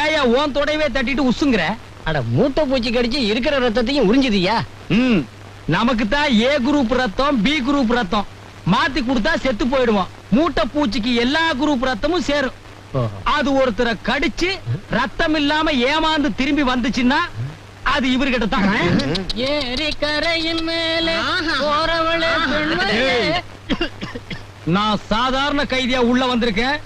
ஏயா ஓன் தொடையவே தட்டிட்டு உசுங்கிற? அட மூட்டை பூச்சி கடிச்சு இருக்கிற ரத்தத்தையும் உறிஞ்சுதியா? ம் நமக்கு தான் ஏ குரூப் ரத்தம் பி குரூப் ரத்தம். மாத்தி கொடுத்தா செத்து போயிடுவோம். மூட்டை பூச்சிக்கு எல்லா குரூப் ரத்தமும் சேரும். அது ஒருத்தரை கடிச்சு ரத்தம் இல்லாம ஏமாந்து திரும்பி வந்துச்சுன்னா அது இவர்கிட்ட தான். ஏரி கரையின் மேலே போறவளே நான் சாதாரண கைதியா உள்ள வந்திருக்கேன்.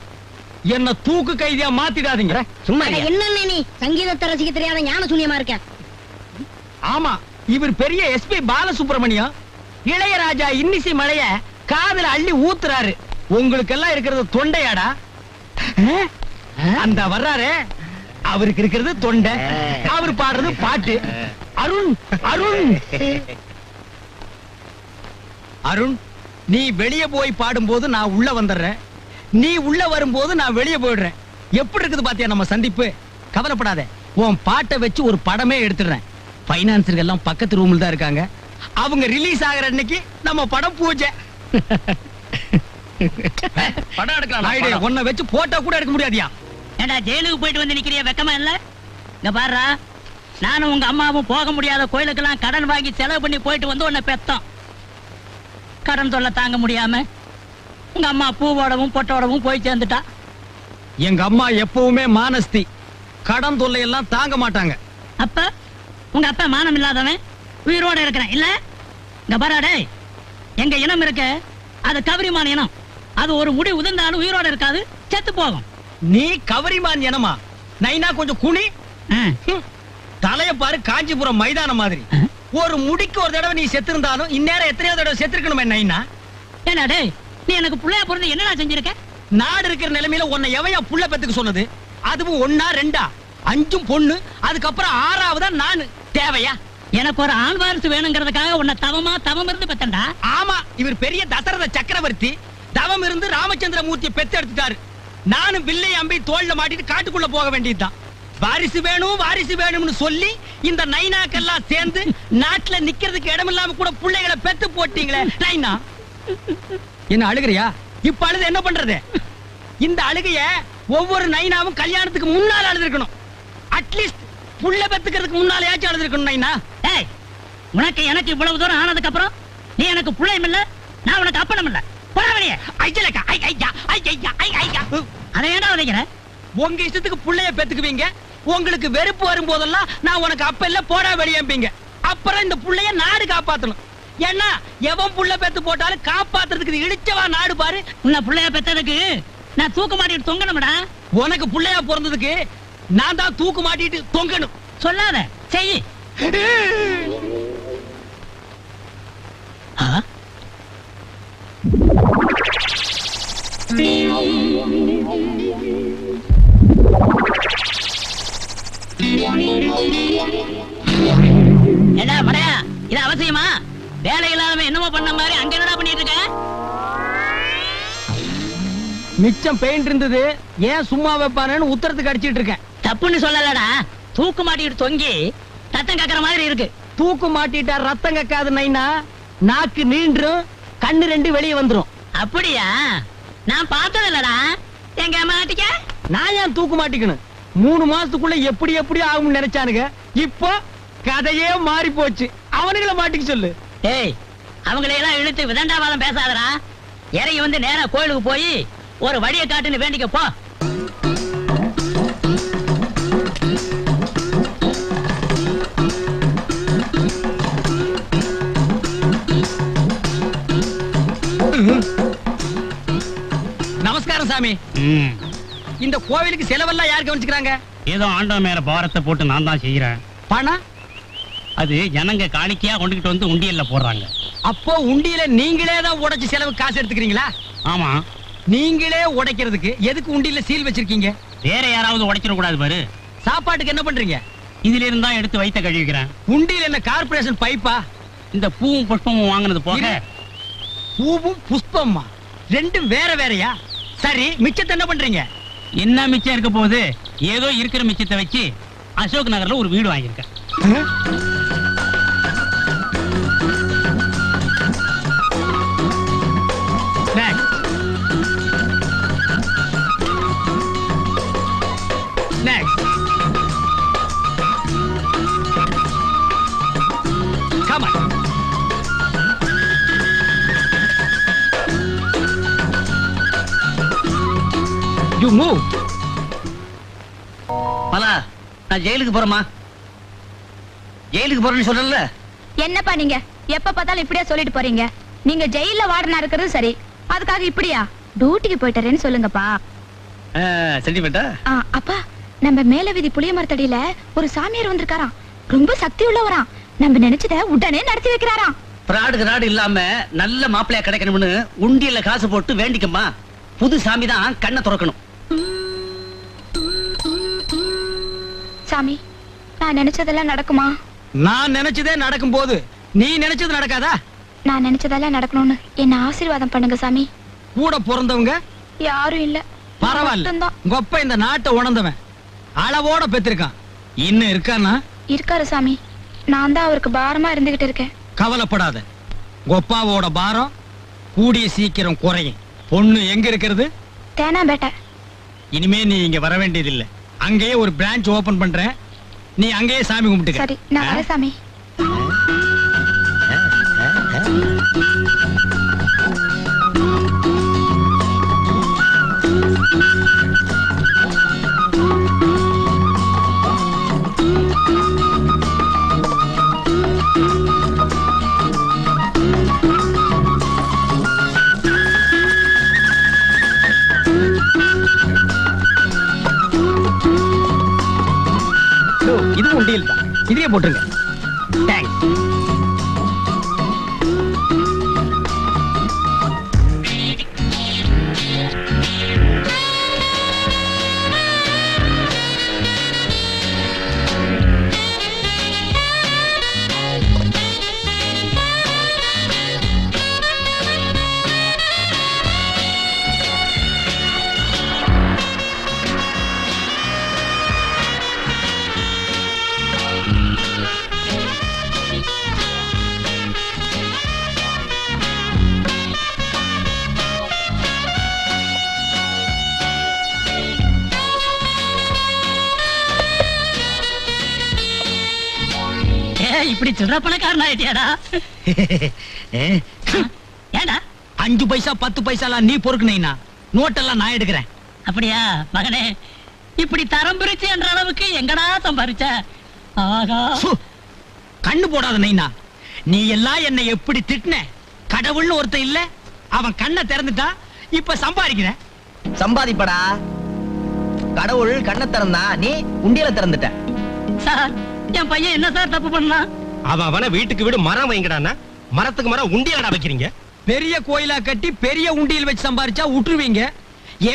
என்ன தூக்கு கைதியா மாத்திடாதீங்க. சும்மா. என்ன நீ? சங்கீதத்தை ரசிக்க தெரியாத ஞான சூன்யமா இருக்க. ஆமா இவர் பெரிய எஸ்பி பாலசுப்ரமணியம். இளையராஜா இன்னிசை மழைய காதுல அள்ளி ஊத்துறாரு. உங்களுக்கெல்லாம் இருக்கிறது தொண்டையாடா? அந்த வர்றாரே அவருக்கு இருக்கிறது தொண்டை. அவர் பாடுறது பாட்டு. அருண் அருண். அருண் நீ வெளியே போய் பாடும்போது நான் உள்ள வந்துடுறேன். நீ உள்ள வரும்போது நான் வெளியே போயிடுறேன். எப்படி இருக்குது பாத்தியா நம்ம சந்திப்பு? கவலைப்படாத. உன் பாட்டை வச்சு ஒரு படமே எடுத்துடுறேன். பைனான்சர்கள் எல்லாம் பக்கத்து ரூம்ல தான் இருக்காங்க. அவங்க ரிலீஸ் ஆகுற அன்னைக்கு நம்ம படம் பூஜை. படம் எடுக்கலாம் உன்னை வச்சு போட்டோ கூட எடுக்க முடியாதியா? ஏண்டா ஜெயிலுக்கு போயிட்டு வந்து நிக்கிறிய வெக்கமா இல்ல? இங்க பாருடா நானும் உங்க அம்மாவும் போக முடியாத கோயிலுக்கெல்லாம் கடன் வாங்கி செலவு பண்ணி போயிட்டு வந்து உன்னை பெத்தோம். கடன் தொல்லை தாங்க முடியாம. உங்க அம்மா பூவோடவும் பொட்டோடவும் போய் சேர்ந்துட்டா? எங்க அம்மா எப்பவுமே மானஸ்தி. கடன் தொல்லை எல்லாம் தாங்க மாட்டாங்க. அப்ப உங்க அப்பா மானம் இல்லாதவன் உயிரோட இருக்கிறேன் இல்ல? இங்க பாரு டேய் எங்க இனம் இருக்க அது கவரிமான இனம். அது ஒரு முடி உதிர்ந்தாலும் உயிரோட இருக்காது செத்து போகும். நீ கவரிமான் எனமா நைனா கொஞ்சம் குனி. ஹம். தலைய பாரு காஞ்சிபுரம் மைதானம் மாதிரி. ஒரு முடிக்கு ஒரு தடவை நீ செத்திருந்தாலும் இந்நேரம் எத்தனையோ தடவை செத்துருக்கணுமே நைனா? ஏண்டா டேய் நீ எனக்கு புள்ளையா பிறந்து என்னடா செஞ்சிருக்க? நாடு இருக்கிற நிலைமையில உன்னை எவையா புள்ள பெத்துக்க சொன்னது? அதுவும் ஒன்னா ரெண்டா? அஞ்சும் பொண்ணு அதுக்கப்புறம் ஆறாவதா நானு. தேவையா? எனக்கு ஒரு ஆண் வாரிசு வேணுங்கிறதுக்காக உன்னை தவமா தவம் இருந்து பெத்தண்டா ஆமா இவர் பெரிய தசரத சக்கரவர்த்தி. தவம் இருந்து ராமச்சந்திர மூர்த்தியை பெத்து எடுத்துட்டாரு நானும் வில்லை அம்பி தோல்ல மாட்டிட்டு காட்டுக்குள்ள போக வேண்டியதுதான். வாரிசு வேணும் வாரிசு வேணும்னு சொல்லி இந்த நைனாக்கெல்லாம் சேர்ந்து நாட்டுல நிக்கிறதுக்கு இடம் இல்லாம கூட பிள்ளைகளை பெத்து போட்டீங்களே நைனா? என்ன அழுகிறியா? இப்ப அழுது என்ன பண்றது? இந்த அழுகைய ஒவ்வொரு நைனாவும் கல்யாணத்துக்கு முன்னால அழுதுருக்கணும். அட்லீஸ்ட் புள்ள பெத்துக்கிறதுக்கு முன்னாலேயாச்சும் அழுதுருக்கணும் நைனா. ஏய் உனக்கு எனக்கு இவ்வளவு தூரம் ஆனதுக்கு அப்புறம் நீ எனக்கு புள்ளையும் இல்ல நான் உனக்கு அப்பனும் இல்ல. போடா வெளியே. ஐயலக்கா ஐ ஐயா ஐ ஐயா ஐ ஐயா அதை ஏன்டா உதைக்கிற உங்க இஷ்டத்துக்கு புள்ளைய பெத்துக்குவீங்க. உங்களுக்கு வெறுப்பு வரும்போதெல்லாம் நான் உனக்கு அப்ப இல்ல போடா வெளியம்பீங்க. அப்புறம் இந்த புள்ளைய நாடு காப்பாத்தணும். ஏன்னா எவன் புள்ள பெத்து போட்டாலும் காப்பாத்துறதுக்கு இது இடிச்சவா நாடு பாரு. உன்னை புள்ளையா பெத்ததுக்கு நான் தூக்க மாட்டிட்டு தொங்கணும்டா. உனக்கு புள்ளையா பிறந்ததுக்கு நான் தான் தூக்கு மாட்டிட்டு தொங்கணும். சொல்லாத. செய். என்ன படையா இது அவசியமா? வேலை இல்லாதவன் என்னமோ பண்ண மாதிரி அங்க என்னடா பண்ணிட்டு இருக்க? மிச்சம் பெயிண்ட் இருந்தது. ஏன் சும்மா வைப்பானேன்னு உத்தரத்துக்கு அடிச்சிட்டு இருக்கேன். தப்புன்னு சொல்லலடா. தூக்கு மாட்டிட்டு தொங்கி தத்தம் கக்கற மாதிரி இருக்கு. தூக்கு மாட்டிட்டா ரத்தம் கக்காது நைனா. நாக்கு நீண்டும் கண்ணு ரெண்டு வெளியே வந்துரும். அப்படியா? நான் பார்த்தது இல்லடா. எங்க மாட்டிக்க நான் ஏன் தூக்கு மாட்டிக்கணும்? மூணு மாசத்துக்குள்ள எப்படி எப்படி ஆகும்னு நினைச்சானுங்க. இப்போ கதையே மாறி போச்சு அவனுங்கள மாட்டிக்க சொல்லு. டேய் அவங்களை எல்லாம் இழுத்து விதண்டாவாதம் பேசாதடா. இறங்கி வந்து நேரா கோயிலுக்கு போய் ஒரு வழியை காட்டுன்னு வேண்டிக்க போ. நமஸ்காரம் சாமி. இந்த கோவிலுக்கு செலவெல்லாம் யார் கவனிச்சுக்கிறாங்க? ஏதோ ஆண்டவன் மேல பாரத்தை போட்டு நான் தான் செய்யறேன் பணம்? அது ஜனங்க காணிக்கையா கொண்டுகிட்டு வந்து உண்டியல்ல போடுறாங்க. அப்போ உண்டியில நீங்களே தான் உடைச்சு செலவு காசு எடுத்துக்கிறீங்களா? ஆமா. நீங்களே உடைக்கிறதுக்கு எதுக்கு உண்டியில சீல் வச்சிருக்கீங்க? வேற யாராவது உடைச்சிட கூடாது பாரு. சாப்பாட்டுக்கு என்ன பண்றீங்க? இதுல இருந்தா எடுத்து வைத்த கழுவிக்கிறேன். உண்டியில என்ன கார்ப்பரேஷன் பைப்பா? இந்த பூவும் புஷ்பமும் வாங்கினது போக. பூவும் புஷ்பம்மா? ரெண்டும் வேற வேறயா? சரி மிச்சத்தை என்ன பண்றீங்க? என்ன மிச்சம் இருக்க போகுது? ஏதோ இருக்கிற மிச்சத்தை வச்சு அசோக் நகர்ல ஒரு வீடு வாங்கியிருக்கேன். நான் ஜெயிலுக்கு போறேமா ஜெயிலுக்கு போறேன்னு சொல்றல என்னப்பா நீங்க? எப்ப பார்த்தாலும் இப்படியே சொல்லிட்டு போறீங்க? நீங்க ஜெயில வார்டனா இருக்கிறது சரி. அதுக்காக இப்படியா? டியூட்டிக்கு போயிட்டாரேன்னு சொல்லுங்கப்பா. சென்டிமெண்டா அப்பா நம்ம மேல வீதி புளிய மரத்தடியில ஒரு சாமியார் வந்திருக்காராம். ரொம்ப சக்தி உள்ளவராம் நம்ம நினைச்சத உடனே நடத்தி வைக்கிறாராம். பிராடுக்கு நாடு இல்லாம நல்ல மாப்பிள்ளையா கிடைக்கணும்னு உண்டியல்ல காசு போட்டு வேண்டிக்கம்மா. புது சாமி தான் கண்ணை திறக்கணும். சாமி நான் நினைச்சதெல்லாம் நடக்குமா? நான் நினைச்சதே நடக்கும் போது நீ நினைச்சது நடக்காதா? நான் நினைச்சதெல்லாம் நடக்கணும்னு என்ன ஆசீர்வாதம் பண்ணுங்க சாமி. கூட பிறந்தவங்க யாரும் இல்ல. பரவாயில்ல. கொப்ப இந்த நாட்டை உணர்ந்தவன். அளவோட பெற்றிருக்கான் இன்னும் இருக்கானா? இருக்காரு சாமி. நான் தான் அவருக்கு பாரமா இருந்துகிட்டு இருக்கேன். கவலைப்படாத. கொப்பாவோட பாரம் கூடிய சீக்கிரம் குறையும். பொண்ணு எங்க இருக்கிறது? தேனாம்பேட்டை. இனிமே நீ இங்க வர வேண்டியதில்லை. அங்கேயே ஒரு பிரான்ச் ஓபன் பண்றேன். நீ அங்கேயே சாமி கும்பிட்டு சரி நான் வரேன் சாமி. சில்லற பணக்காரன் ஆயிட்டியாடா ஏண்டா? அஞ்சு பைசா பத்து பைசாலாம் நீ பொறுக்குனீனா? நோட்டெல்லாம் நான் எடுக்கிறேன். அப்படியா? மகனே இப்படி தரம் பிரிச்சு என்ற அளவுக்கு எங்கடா சம்பாரிச்ச? ஆகா. கண்ணு போடாத நைனா. நீ எல்லாம் என்னை எப்படி திட்டின? கடவுள்னு ஒருத்தன் இல்ல. அவன் கண்ணை திறந்துட்டா இப்ப சம்பாதிக்கிற. சம்பாதிப்படா. கடவுள் கண்ணை திறந்தா நீ உண்டியல திறந்துட்ட. சார் என் பையன் என்ன சார் தப்பு பண்ணான்? அவன் அவன வீட்டுக்கு வீடு மரம் வைங்கடான்னா மரத்துக்கு மரம் உண்டியலடா வைக்கிறீங்க. பெரிய கோயிலா கட்டி பெரிய உண்டியல் வச்சு சம்பாரிச்சா விட்டுருவீங்க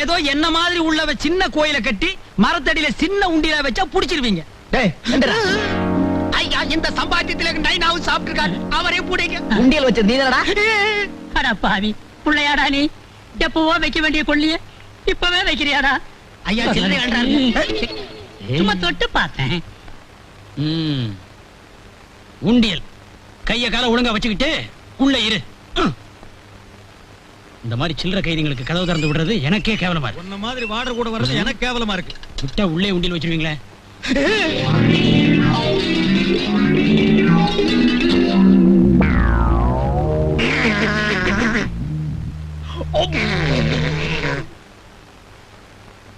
ஏதோ என்ன மாதிரி உள்ளவ சின்ன கோயிலை கட்டி மரத்தடியில சின்ன உண்டியலா வச்சா புடிச்சிருவீங்க. ஐயா இந்த சம்பாத்தியத்துல நைனாவும் சாப்பிட்டுருக்காரு. அவரே புடிங்க. உண்டியல் வச்சது நீதானடா? அட பாவி புள்ளையாடா நீ. எப்பவோ வைக்க வேண்டிய கொள்ளிய இப்பவே வைக்கிறியாடா. ஐயா சில்லறை சும்மா தொட்டு பார்த்தேன். ம். உண்டியல். கைய கால ஒழுங்கா வச்சுக்கிட்டு உள்ள இரு. இந்த மாதிரி சில்லற கைதிங்களுக்கு கதவு திறந்து விடுறது எனக்கே கேவலமா இருக்கு. உன்ன மாதிரி வாடர் கூட வர்றது எனக்கு கேவலமா இருக்கு. விட்டா உள்ளே உண்டியல் வச்சிருவீங்களே?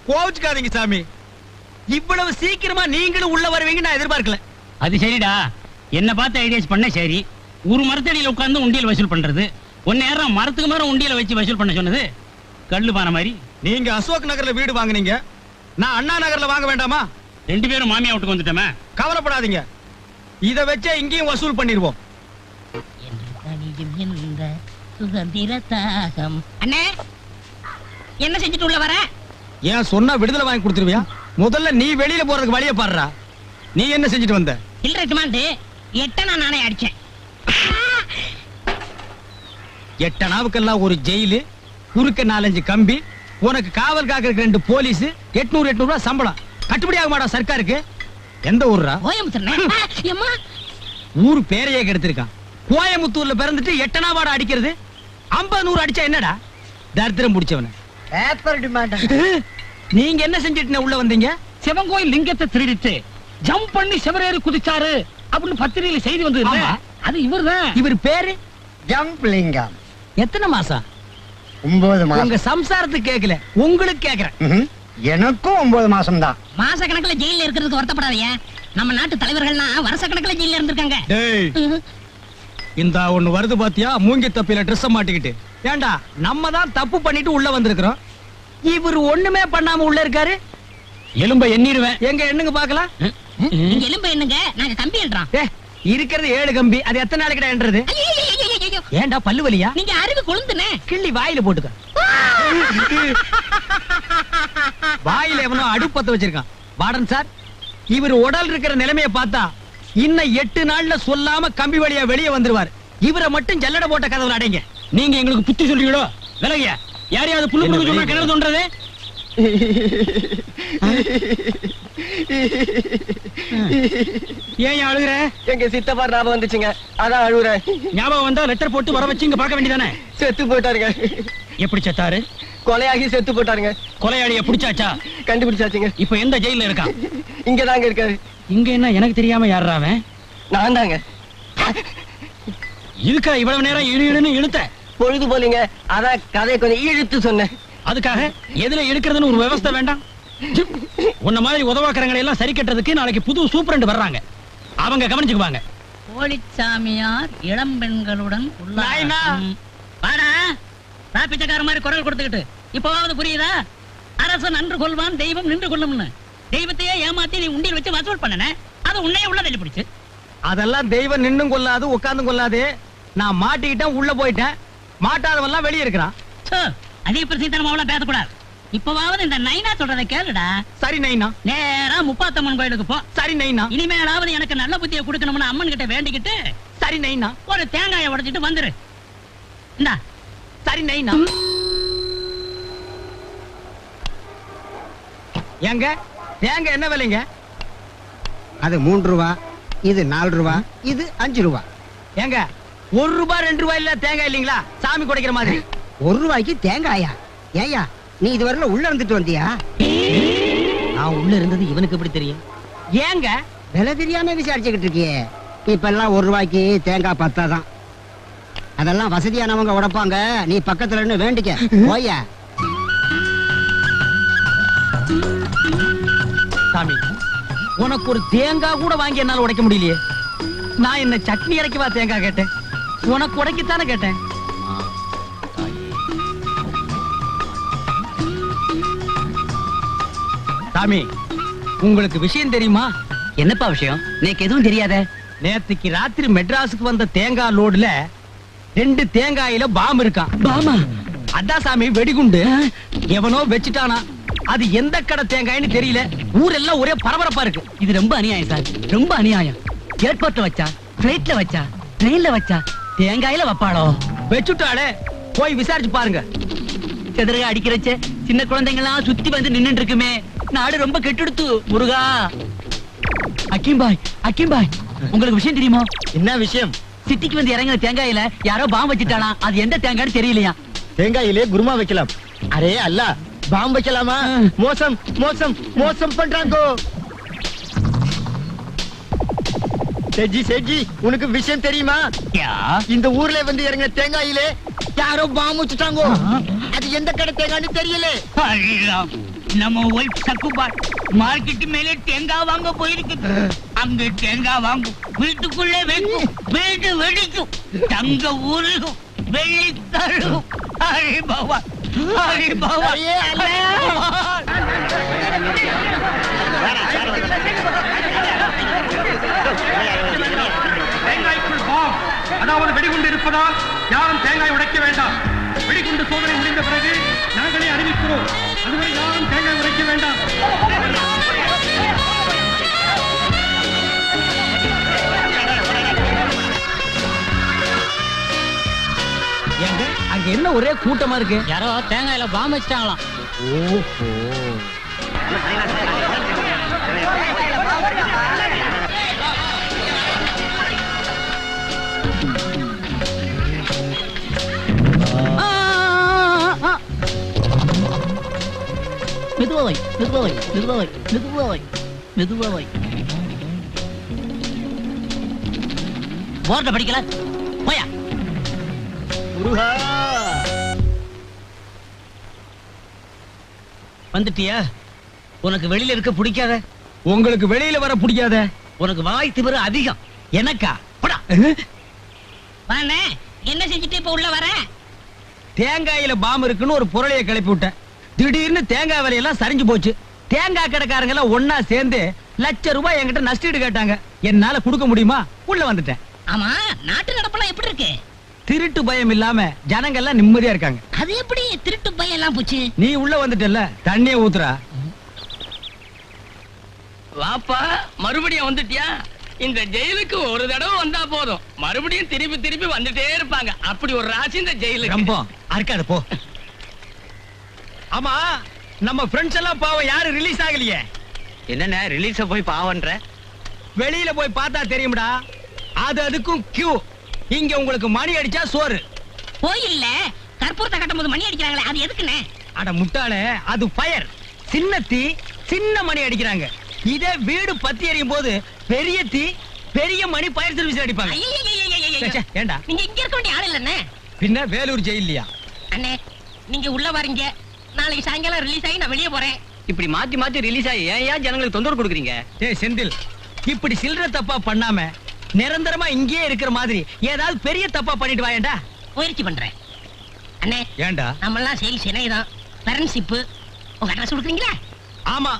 கோவிச்சுக்காதீங்க சாமி. இவ்வளவு சீக்கிரமா நீங்களும் உள்ள வருவீங்க நான் எதிர்பார்க்கல. அது சரிடா. என்ன பார்த்து ஐடியாஸ் பண்ண சரி ஒரு மரத்தடியில உட்கார்ந்து உண்டியல் வசூல் பண்றது. ஒன்னு நேரம் மரத்துக்கு மரம் உண்டியல வச்சு வசூல் பண்ண சொன்னது? கல்லு பான மாதிரி. நீங்க அசோக் நகர்ல வீடு வாங்குனீங்க. நான் அண்ணா நகர்ல வாங்க வேண்டாமா? ரெண்டு பேரும் மாமியா வீட்டுக்கு வந்துட்டோமே. கவலைப்படாதீங்க. இத வச்சே இங்கேயும் வசூல் தாகம். அண்ணே என்ன செஞ்சுட்டு உள்ள வர? ஏன் சொன்னா விடுதலை வாங்கி கொடுத்துருவியா? முதல்ல நீ வெளியில போறதுக்கு வழிய பாடுறா நீ என்ன செஞ்சுட்டு வந்த? சில்லறை டிமாண்டு எட்டனா நானே அடிச்சேன். எட்டனாவுக்கெல்லாம் ஒரு ஜெயிலு குறுக்க நாலஞ்சு கம்பி உனக்கு காவல் காக்கிறதுக்கு ரெண்டு போலீஸ் எட்நூறு எட்நூறு ரூபாய் சம்பளம். கட்டுப்படி ஆக மாட்டா சர்க்காருக்கு? எந்த ஊர்ரா? ஊரு பேரையே கெடுத்திருக்கான். கோயமுத்தூர்ல பிறந்துட்டு எட்டனாவாட அடிக்கிறது? ஐம்பது நூறு அடிச்சா என்னடா? தரித்திரம் பிடிச்சவன. பேப்பர் டிமாண்ட் நீங்க என்ன செஞ்சுட்டு உள்ள வந்தீங்க? சிவங்கோயில் லிங்கத்தை திருடிட்டு ஜம்ப் பண்ணி சிவரேறி குதிச்சாரு. அப்படின்னு பத்திரிகையில செய்தி வந்தது. அது இவர்தான். இவர் பேரு ஜம்ப் லிங்கம் எத்தனை மாசம்? ஒன்பது உங்க சம்சாரத்துக்கு கேக்கல. உங்களுக்கு கேக்குறேன். எனக்கும் ஒன்பது மாசம் தான் மாச கணக்குல ஜெயில இருக்கிறதுக்கு வருத்தப்படாதீங்க. நம்ம நாட்டு தலைவர்கள்லாம் வருஷ கணக்குல ஜெயில இருந்திருக்காங்க. டேய். இந்த ஒண்ணு வருது பாத்தியா? மூங்கி தப்பில Dress மாட்டிக்கிட்டு. ஏண்டா நம்ம தான் தப்பு பண்ணிட்டு உள்ள வந்திருக்கிறோம். இவர் ஒண்ணுமே பண்ணாம உள்ள இருக்காரு. எலும்ப எண்ணிடுவேன். எங்க எண்ணுங்க பாக்கலாம் நீங்க எலும்பு என்னங்க? நாங்க கம்பி எழுறோம் ஏ இருக்கிறது ஏழு கம்பி. அது எத்தனை நாளைக்கு என்றது ஏண்டா பல்லு வலியா? நீங்க அறிவு கொழுந்துனே. கிள்ளி வாயில போட்டுக்க. வாயில எவனோ அடுப்பத்த வச்சிருக்கான். வார்டன் சார் இவர் உடல் இருக்கிற நிலைமைய பார்த்தா இன்னும் எட்டு நாள்ல சொல்லாம கம்பி வழியா வெளியே வந்துருவார். இவரை மட்டும் ஜல்லடை போட்ட கதவுல அடைங்க. நீங்க எங்களுக்கு புத்தி சொல்றீங்களோ? விலகிய யாரையாவது புல்லு சொல்ற கிணறு தோன்றது ஏன் அழுகுற? எங்க சித்தப்பா ஞாபகம் வந்துச்சுங்க. அதான் அழுகுறேன் ஞாபகம் வந்தா லெட்டர் போட்டு வர வச்சு இங்க பார்க்க வேண்டியதானே? செத்து போயிட்டாருங்க. எப்படி செத்தாரு? கொலையாகி செத்து போட்டாருங்க கொலையாளிய புடிச்சாச்சா? கண்டுபிடிச்சாச்சுங்க. இப்ப எந்த ஜெயில இருக்கான்? இங்கதாங்க இருக்காரு. இங்க என்ன எனக்கு தெரியாம யாரா அவன்? நான் தாங்க இதுக்கா இவ்வளவு நேரம் இழு இழுன்னு இழுத்த? பொழுது போலீங்க. அதான் கதையை கொஞ்சம் இழுத்து சொன்னேன். அதுக்காக எதுல எடுக்கிறதுன்னு ஒரு விவஸ்தை வேண்டாம். உன்ன மாதிரி உதவாக்கறங்களை எல்லாம் சரி கட்டுறதுக்கு நாளைக்கு புது சூப்பரண்ட் வர்றாங்க. அவங்க கவனிச்சுக்குவாங்க. போலிச்சாமியார் இளம் பெண்களுடன். வாடா. பிச்சைக்கார மாதிரி குரல் கொடுத்துக்கிட்டு. இப்பவாவது புரியுதா? அரசன் நன்று கொள்வான் தெய்வம் நின்று கொள்ளும்னு. தெய்வத்தையே ஏமாத்தி நீ உண்டியல் வச்சு வசூல் பண்ணன? அது உன்னையே உள்ள தள்ளி பிடிச்சு அதெல்லாம் தெய்வம் நின்னும் கொள்ளாது உட்கார்ந்தும் கொள்ளாது. நான் மாட்டிக்கிட்டேன் உள்ள போயிட்டேன். மாட்டாதவெல்லாம் வெளியே இருக்கிறான். சோ, அதிக பிரசித்தனமாவெல்லாம் பேசக்கூடாது. இப்பவாவது இந்த நைனா சொல்றதை கேளுடா. சரி நைனா. நேரா முப்பாத்தம்மன் கோயிலுக்கு போ. சரி நைனா. இனிமேலாவது எனக்கு நல்ல புத்தியை கொடுக்கணும்னு அம்மன் கிட்ட வேண்டிக்கிட்டு சரி நைனா. ஒரு தேங்காயை உடைச்சிட்டு வந்துரு. இந்தா. சரி நைனா. ஏங்க? தேங்க என்ன விலைங்க? அது மூன்று ரூபா இது நாலு ரூபா இது அஞ்சு ரூபா. ஏங்க ஒரு ரூபாய் ரெண்டு ரூபாய் இல்ல தேங்காய் இல்லீங்களா? சாமி குடைக்கிற மாதிரி. ஒரு ரூபாய்க்கு தேங்காயா? ஏயா நீ இதுவரையில உள்ள இருந்துட்டு வந்தியா? நான் உள்ள இருந்தது இவனுக்கு எப்படி தெரியும்? ஏங்க விலை தெரியாம விசாரிச்சுக்கிட்டு இருக்கியே. இப்ப எல்லாம் ஒரு ரூபாய்க்கு தேங்காய் பத்தாதான். அதெல்லாம் வசதியானவங்க உடைப்பாங்க. நீ பக்கத்துல இருந்து வேண்டிக்க. போயா சாமி உனக்கு ஒரு தேங்காய் கூட வாங்கி என்னால உடைக்க முடியலையே. நான் என்ன சட்னி இறக்கிவா தேங்காய் கேட்டேன்? உனக்கு உடைக்கத்தானே கேட்டேன்? சாமி உங்களுக்கு விஷயம் தெரியுமா? என்னப்பா விஷயம்? நேக்கு எதுவும் தெரியாத? நேத்துக்கு ராத்திரி மெட்ராஸுக்கு வந்த தேங்காய் லோடுல ரெண்டு தேங்காயில பாம் இருக்கான். பாமா? அதான் சாமி வெடிகுண்டு. எவனோ வச்சுட்டானா. அது எந்த கடை தேங்காய்னு தெரியல. ஊரெல்லாம் ஒரே பரபரப்பா இருக்கு. இது ரொம்ப அநியாயம் சார். ரொம்ப அநியாயம். ஏர்போர்ட்ல வச்சா பிளைட்ல வச்சா ட்ரெயின்ல வச்சா தேங்காயில வப்பாளோ? வச்சுட்டாளே போய் விசாரிச்சு பாருங்க. செதறக அடிக்கிறச்ச சின்ன குழந்தைங்க எல்லாம் சுத்தி வந்து நின்னுட்டு இருக்குமே. நாடு ரொம்ப கெட்டுடுத்து முருகா. அக்கீம் பாய் அக்கீம் பாய் உங்களுக்கு விஷயம் தெரியுமா? என்ன விஷயம்? சிட்டிக்கு வந்து இறங்கின தேங்காயில யாரோ பாம்பு வச்சுட்டாலாம் அது எந்த தேங்காய்னு தெரியலையா? தேங்காயிலே குருமா வைக்கலாம். அரே அல்ல பாம்பு வைக்கலாமா? மோசம் மோசம் மோசம் பண்றாங்கோ. செஜி செஜி உனக்கு விஷயம் தெரியுமா? இந்த ஊர்ல வந்து இறங்கின தேங்காயிலே யாரோ பாம்பு வச்சுட்டாங்கோ. அது எந்த கடை தேங்காய்னு தெரியல. நம்ம ஒய்ஃப் சக்குபார் மார்க்கெட் மேலே தேங்காய் வாங்க போயிருக்கு அங்க தேங்காய் வாங்கும் வீட்டுக்குள்ளே வைக்கும் வீடு வெடிக்கும் தங்க ஊருகும் வெள்ளி தருகும் ஹரி பகவான் ஹரி ஐயே, தேங்காய்க்குள் பாம். அதாவது வெடிகுண்டு இருப்பதால் யாரும் தேங்காய் உடைக்க வேண்டாம். வெடிகுண்டு சோதனை முடிந்த பிறகு நாங்களே அறிவிக்கிறோம். அதுவரை யாரும் தேங்காய் உடைக்க வேண்டாம். ஏங்க அங்க என்ன ஒரே கூட்டமா இருக்கு? யாரோ தேங்காயில பாம்பு வச்சுட்டாங்களாம். மெதுவாய் மெதுவாய் மெதுவாய் மெதுவாய் மெதுவாய் போர்ட படிக்கல? போயா. முருகா. வந்துட்டியா? உனக்கு வெளியில இருக்க பிடிக்காத? உங்களுக்கு வெளியில வர பிடிக்காத? உனக்கு வாய் திமிரு அதிகம். எனக்கா? போடா. என்ன செஞ்சுட்டு இப்ப உள்ள வர? தேங்காயில பாம்பு இருக்குன்னு ஒரு பொருளைய கிளப்பி விட்டேன். திடீர்னு தேங்காய் விலையெல்லாம் சரிஞ்சு போச்சு. தேங்காய் கடைக்காரங்க எல்லாம் ஒன்னா சேர்ந்து லட்ச ரூபாய் என்கிட்ட நஷ்டீடு கேட்டாங்க. என்னால கொடுக்க முடியுமா? உள்ள வந்துட்டேன். ஆமா நாட்டு நடப்பெல்லாம் எப்படி இருக்கு? திருட்டு பயம் இல்லாம ஜனங்க எல்லாம் நிம்மதியா இருக்காங்க. அது எப்படி திருட்டு பையன் எல்லாம் போச்சு? நீ உள்ள வந்துட்டல்ல தண்ணிய ஊத்துறா. வாப்பா மறுபடியும் வந்துட்டியா? இந்த ஜெயிலுக்கு ஒரு தடவை வந்தா போதும். மறுபடியும் திருப்பி திருப்பி வந்துட்டே இருப்பாங்க. அப்படி ஒரு ராசி இந்த ஜெயிலுக்கு. ரொம்ப அறுக்காது போ. ஆமா நம்ம ஃப்ரெண்ட்ஸ் எல்லாம் பாவம் யாரு ரிலீஸ் ஆகலையே. என்னென்ன ரிலீஸ போய் பாவன்ற வெளியில போய் பார்த்தா தெரியும்டா அது அதுக்கும் கியூ இங்க உங்களுக்கு மணி அடிச்சா சோறு. கோயில்ல கற்பூரத்தை கட்டும் போது மணி அடிக்கிறாங்களே அது எதுக்குண்ணே? அட முட்டாளே அது ஃபயர் சின்ன தீ சின்ன மணி அடிக்கிறாங்க. இதே வீடு பத்தி எரியும் போது பெரிய தீ பெரிய மணி ஃபயர் சர்வீஸ் அடிப்பாங்க. ஐயையையையையையையோ. நாளைக்கு சாயங்காலம் ரிலீஸ் ஆகி நான் வெளியே போறேன். இப்படி மாத்தி மாத்தி ரிலீஸ் ஆகி ஏன் ஏன் ஜனங்களுக்கு தொந்தரவு கொடுக்குறீங்க? டேய் செந்தில் இப்படி சில்லற தப்பா பண்ணாம நிரந்தரமா இங்கேயே இருக்கிற மாதிரி ஏதாவது பெரிய தப்பா பண்ணிட்டு வாயேண்டா முயற்சி பண்றேன். அண்ணே ஏண்டா? நம்ம எல்லாம் சேல்ஸ் இணையதான் ஃப்ரெண்ட்ஷிப் உங்க அட்ரஸ் கொடுக்குறீங்களா? ஆமா.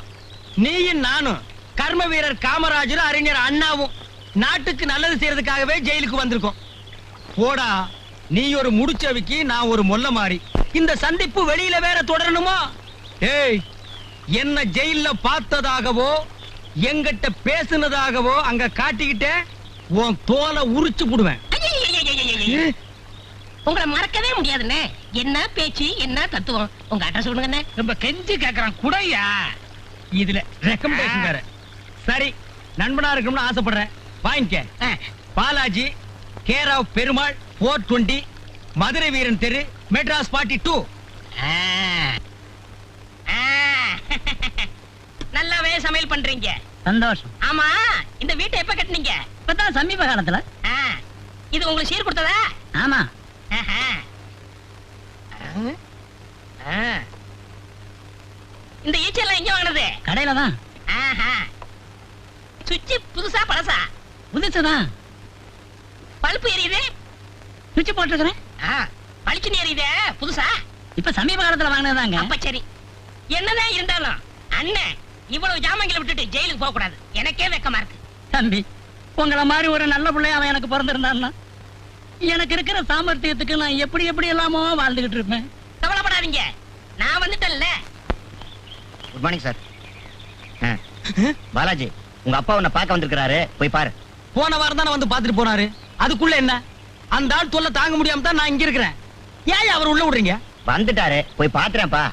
நீயும் நானும் கர்ம வீரர் காமராஜரும் அறிஞர் அண்ணாவும் நாட்டுக்கு நல்லது செய்யறதுக்காகவே ஜெயிலுக்கு வந்திருக்கோம். போடா நீ ஒரு முடிச்சவிக்கு நான் ஒரு மொல்ல மாறி. இந்த சந்திப்பு வெளியில வேற தொடரணுமா ஏய் என்ன ஜெயில்ல பார்த்ததாகவோ எங்கிட்ட பேசுனதாகவோ அங்க காட்டிக்கிட்டே உன் தோலை உரிச்சு புடுவேன். உங்களை மறக்கவே முடியாதுண்ணே என்ன பேச்சு என்ன தத்துவம் உங்க அட்ரஸ் கொடுங்கண்ணே ரொம்ப கெஞ்சி கேக்குறான் குடையா இதுல ரெக்கமெண்டேஷன் வேற சரி நண்பனா இருக்கணும்னு ஆசைப்படுறேன் வாங்கிக்க Balaji care of Perumal four twenty Madurai Veeran தெரு மெட்ராஸ் பார்ட்டி டூ. நல்லாவே சமையல் பண்றீங்க. சந்தோஷம். ஆமா இந்த வீட்டை எப்ப கட்டுனீங்க? இப்பதான் சமீப காலத்துல. இது உங்களுக்கு சீர் கொடுத்ததா? ஆமா. ஆஹா. ஆ. இந்த ஈச்செல்லாம் எங்க வாங்கினது? கடையில தான் ஆஹா. சுவிட்ச் புதுசா பழசா? புதுசுதான். பல்பு எரியுது. சுவிட்ச் போட்டிருக்கிறேன். பளிச்சுன்னு எரியுதே புதுசா? இப்ப சமீப காலத்துல வாங்கினதாங்க. அப்ப சரி. என்னதான் இருந்தாலும் அண்ணன் இவ்வளவு ஜாமங்களை விட்டுட்டு ஜெயிலுக்கு போக கூடாது. எனக்கே வெக்கமா இருக்கு. தம்பி உங்கள மாதிரி ஒரு நல்ல பிள்ளைய அவன் எனக்கு பிறந்திருந்தான்னா எனக்கு இருக்கிற சாமர்த்தியத்துக்கு நான் எப்படி எப்படி எல்லாமோ வாழ்ந்துகிட்டு இருப்பேன். கவலைப்படாதீங்க. நான் வந்துட்டேன்ல. குட் மார்னிங் சார் பாலாஜி உங்க அப்பா உன்னை பார்க்க வந்திருக்கிறாரு. போய் பாரு. போன வாரம் தானே வந்து பாத்துட்டு போனாரு. அதுக்குள்ள என்ன? அந்த ஆள் தொல்லை தாங்க முடியாம தான் நான் இங்க இருக்கிறேன். ஏன் அவர் உள்ள விடுறீங்க? வந்துட்டாரு. போய் பாத்துறேன்ப்பா.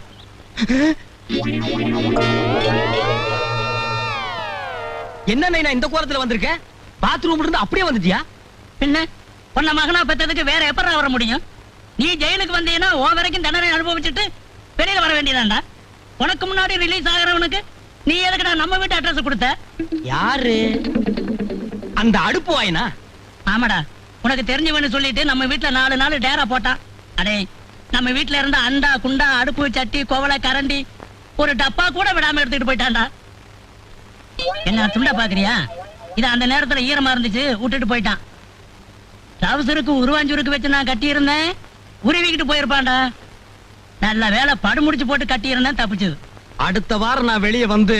என்ன நான் இந்த கோலத்துல வந்திருக்கேன் பாத்ரூம்ல இருந்து அப்படியே வந்துட்டியா? பின்ன உன்ன மகனா பெத்ததுக்கு வேற எப்பறம் வர முடியும்? நீ ஜெயிலுக்கு வந்தீங்கன்னா உன் வரைக்கும் தண்டனை அனுபவிச்சுட்டு வெளியில வர வேண்டியதாண்டா உனக்கு முன்னாடி ரிலீஸ் ஆகிறவனுக்கு நீ எதுக்குடா நம்ம வீட்டு அட்ரஸ் கொடுத்த? யாரு? அந்த அடுப்பு வாயினா? ஆமாடா. உனக்கு தெரிஞ்சவன்னு சொல்லிட்டு நம்ம வீட்டுல நாலு நாள் டேரா போட்டான். அடே நம்ம வீட்டுல இருந்த அண்டா குண்டா அடுப்பு சட்டி கோவலை கரண்டி ஒரு டப்பா கூட விடாம எடுத்துட்டு போயிட்டான்டா. என்ன துண்டா பாக்குறியா? இது அந்த நேரத்துல ஈரமா இருந்துச்சு விட்டுட்டு போயிட்டான். டவுசருக்கு உருவாஞ்சூருக்கு வச்சு நான் கட்டி இருந்தேன் உருவிக்கிட்டு போயிருப்பான்டா. நல்ல வேலை படு முடிச்சு போட்டு கட்டி இருந்தேன் தப்பிச்சது. அடுத்த வாரம் நான் வெளியே வந்து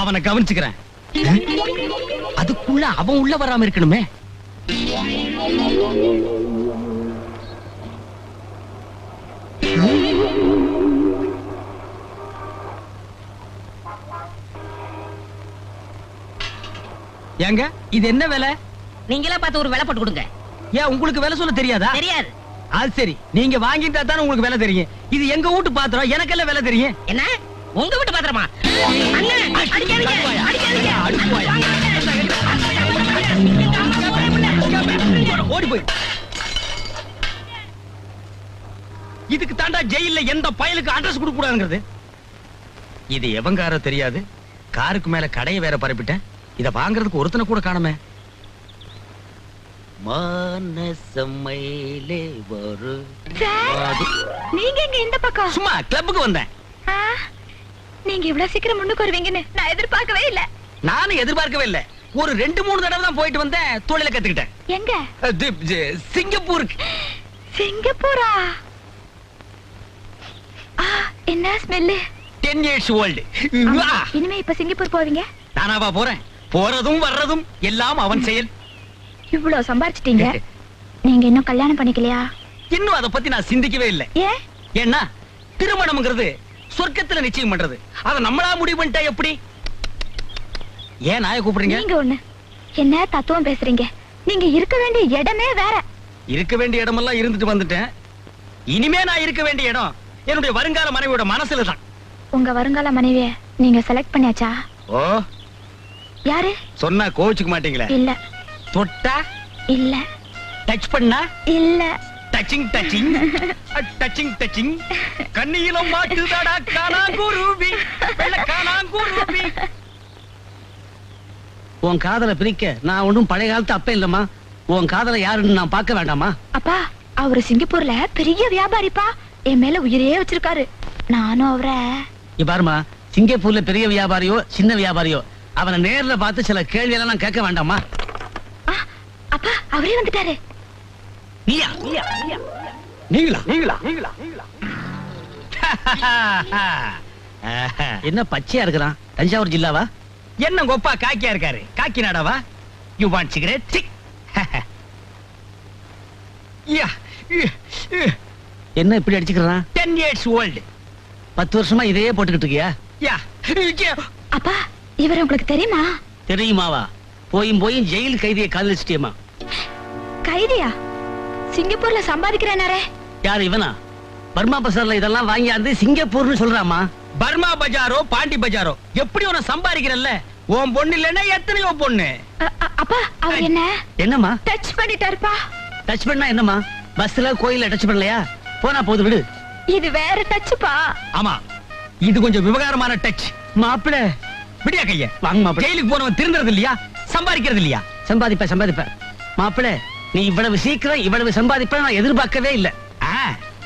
அவனை கவனிச்சுக்கிறேன். அதுக்குள்ள அவன் உள்ள வராம இருக்கணுமே. ஏங்க இது என்ன விலை? நீங்களே பார்த்து ஒரு விலை போட்டு கொடுங்க. ஏன் உங்களுக்கு விலை சொல்ல தெரியாதா? தெரியாது. அது சரி நீங்க வாங்கிட்டா தானே உங்களுக்கு விலை தெரியும். இது எங்க வீட்டு பாத்திரம்? எனக்கெல்லாம் விலை தெரியும். என்ன? உங்க வீட்டு பாத்திரமா? ஓடி போய். இதுக்கு தாண்டா ஜெயில்ல எந்த பயலுக்கு அட்ரஸ் கொடுக்க கூடாதுங்கிறது இது எவங்காரோ தெரியாது. காருக்கு மேல கடையை வேற பரப்பிட்டேன். இத வாங்குறதுக்கு ஒருத்தனை கூட காணுமே. மானசமையிலே நீங்க எங்க இந்த பக்கம்? சும்மா கிளப்புக்கு வந்தேன். ஆ, நீங்க இவ்வளவு சீக்கிரம் முன்னுக்கு வருவீங்கன்னு நான் எதிர்பார்க்கவே இல்ல. நானும் எதிர்பார்க்கவே இல்ல. ஒரு ரெண்டு மூணு தடவை தான் போயிட்டு வந்தேன் தொழில கத்துக்கிட்டேன். எங்க? சிங்கப்பூருக்கு. சிங்கப்பூரா? ஆ, என்ன ஸ்மெல்லு டென் இயர்ஸ் ஓல்டு இனிமே இப்ப சிங்கப்பூர் போவீங்க? நானாவா போறேன்? போறதும் வர்றதும் எல்லாம் அவன் செயல். இவ்வளவு சம்பாரிச்சிட்டீங்க. நீங்க இன்னும் கல்யாணம் பண்ணிக்கலையா? இன்னும் அதை பத்தி நான் சிந்திக்கவே இல்லை. ஏன் ஏன்னா திருமணம்ங்கிறது சொர்க்கத்துல நிச்சயம் பண்றது. அத நம்மளா முடிவு பண்ணிட்டா எப்படி? ஏன் நாய கூப்பிடுறீங்க? நீங்க ஒண்ணு. என்ன தத்துவம் பேசுறீங்க? நீங்க இருக்க வேண்டிய இடமே வேற. இருக்க வேண்டிய இடமெல்லாம் இருந்துட்டு வந்துட்டேன். இனிமே நான் இருக்க வேண்டிய இடம் என்னுடைய வருங்கால மனைவியோட மனசுல தான் உங்க வருங்கால மனைவிய நீங்க செலக்ட் பண்ணியாச்சா? ஓ? யாரு? சொன்னா கோவிச்சுக்க மாட்டீங்களே? இல்ல. தொட்டா? இல்ல. டச் பண்ணா? இல்ல. டச்சிங் டச்சிங் டச்சிங் டச்சிங் கண்ணியிலும் மாட்டுதாடா காணாங்குருவி. வெள்ள காணாங்குருவி. உன் காதலை பிரிக்க நான் ஒன்றும் பழைய காலத்து அப்ப இல்லம்மா. உன் காதலை யாருன்னு நான் பார்க்க வேண்டாமா அப்பா அவரு சிங்கப்பூர்ல பெரிய வியாபாரிப்பா. என் மேல உயிரே வச்சிருக்காரு. நானும் அவரை பாருமா சிங்கப்பூர்ல பெரிய வியாபாரியோ சின்ன வியாபாரியோ அவனை நேர்ல பார்த்து சில கேள்வி எல்லாம் நான் கேட்க வேண்டாமா அப்பா அவரே வந்துட்டாரு. நீயா? நீங்களா? நீங்களா? நீங்களா? என்ன பச்சையா இருக்கிறான்? தஞ்சாவூர் ஜில்லாவா? என்ன கொப்பா காக்கியா இருக்காரு? காக்கி நாடாவா யூ வாண்ட் சிகரெட் யா என்ன இப்படி அடிச்சுக்கிறான்? டென் இயர்ஸ் ஓல்டு பத்து வருஷமா இதையே போட்டுக்கிட்டு இருக்கியா? யா அப்பா இவர் உங்களுக்கு தெரியுமா? தெரியுமாவா? போயும் போயும் ஜெயில் கைதியை காதலிச்சிட்டியம்மா. கைதியா? சிங்கப்பூர்ல சம்பாதிக்கிறேனாரே. யார் இவனா? பர்மா பசார்ல இதெல்லாம் வாங்கியாந்து சிங்கப்பூர்னு சொல்றாமா பர்மா பஜாரோ பாண்டி பஜாரோ? எப்படி உன சம்பாதிக்கிறல்ல? உன் பொண்ணு இல்லைன்னா எத்தனையோ பொண்ணு? அப்பா அவர் என்ன? என்னம்மா? டச் பண்ணிட்டாருப்பா. டச் பண்ணா என்னம்மா? பஸ்ல கோயில்ல டச் பண்ணலையா? போனா போது விடு. இது வேற டச்சுப்பா ஆமா இது கொஞ்சம் விவகாரமான டச் மாப்பிள. விடியா கைய. வாங்க மாப்பிள. ஜெயிலுக்கு போனவன் திருந்துறது இல்லையா சம்பாதிக்கிறது இல்லையா? சம்பாதிப்ப சம்பாதிப்ப மாப்பிள நீ இவ்வளவு சீக்கிரம் இவ்வளவு சம்பாதிப்ப நான் எதிர்பார்க்கவே இல்ல. ஆ,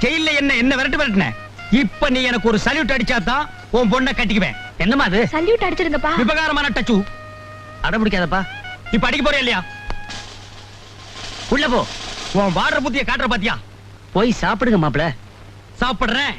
ஜெயில்ல என்ன என்ன விரட்டு விரட்டுன? இப்ப நீ எனக்கு ஒரு சல்யூட் அடிச்சாதான் உன் பொண்ணை கட்டிக்குவேன். என்னம்மா அது? சல்யூட் அடிச்சிருங்கப்பா. விவகாரமான டச்சு அடம்பிடிக்காதப்பா இப்ப அடிக்க போறியா இல்லையா? உள்ள போ. உன் வாடுற புத்திய காட்டுற பாத்தியா? போய் சாப்பிடுங்க மாப்பிள. சாப்பிடுறேன்.